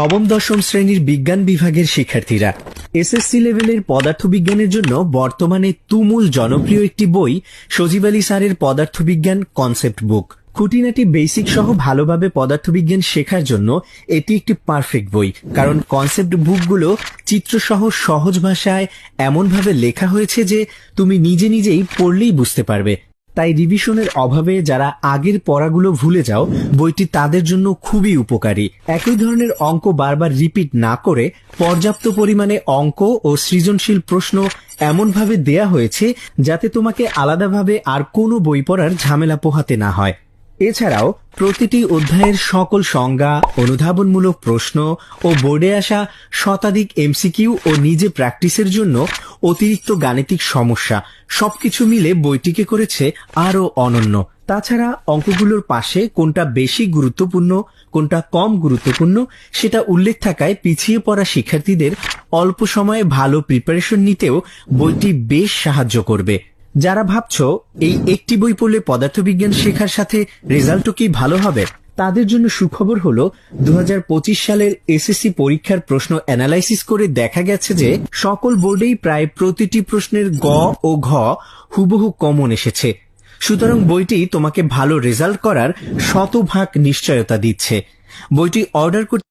নবম, দশম শ্রেণির বিজ্ঞান বিভাগের শিক্ষার্থীরা। এসএসসি লেভেলের পদার্থবিজ্ঞানের জন্য বর্তমানে তুমুল জনপ্রিয় একটি বই, সজীব আলী স্যারের পদার্থবিজ্ঞান কনসেপ্ট বুক। খুঁটিনাটি বেসিক সহ ভালোভাবে পদার্থবিজ্ঞান শেখার জন্য এটি একটি পারফেক্ট বই, কারণ কনসেপ্ট বুকগুলো চিত্রসহ সহজ ভাষায় এমনভাবে লেখা হয়েছে যে তুমি নিজে নিজেই পড়লেই বুঝতে পারবে। তাই রিভিশনের অভাবে যারা আগের পড়াগুলো ভুলে যাও, বইটি তাদের জন্য খুবই উপকারী। একই ধরনের অঙ্ক বারবার রিপিট না করে পর্যাপ্ত পরিমাণে অঙ্ক ও সৃজনশীল প্রশ্ন এমনভাবে দেয়া হয়েছে যাতে তোমাকে আলাদাভাবে আর কোনো বই পড়ার ঝামেলা পোহাতে না হয়। এছাড়াও, প্রতিটি অধ্যায়ের সকল সংজ্ঞা, অনুধাবনমূলক প্রশ্ন ও বোর্ডে আসা শতাধিক এমসিকিউ ও নিজে প্র্যাকটিসের জন্য অতিরিক্ত গাণিতিক সমস্যা। সবকিছু মিলে বইটিকে করেছে আরও অনন্য। তাছাড়া অঙ্কগুলোর পাশে কোনটা বেশি গুরুত্বপূর্ণ, কোনটা কম গুরুত্বপূর্ণ, সেটা উল্লেখ থাকায় পিছিয়ে পড়া শিক্ষার্থীদের অল্প সময়ে ভালো প্রিপারেশন নিতেও বইটি বেশ সাহায্য করবে। যারা ভাবছ, এই একটি বই পড়লে পদার্থবিজ্ঞান শেখার সাথে রেজাল্টও কি ভালো হবে? তাদের জন্য সুখবর হলো দু সালের এসএসসি পরীক্ষার প্রশ্ন অ্যানালাইসিস করে দেখা গেছে যে সকল বোর্ডেই প্রায় প্রতিটি প্রশ্নের গ ও ঘ হুবহু কমন এসেছে। সুতরাং বইটি তোমাকে ভালো রেজাল্ট করার শতভাগ নিশ্চয়তা দিচ্ছে। বইটি অর্ডার করতে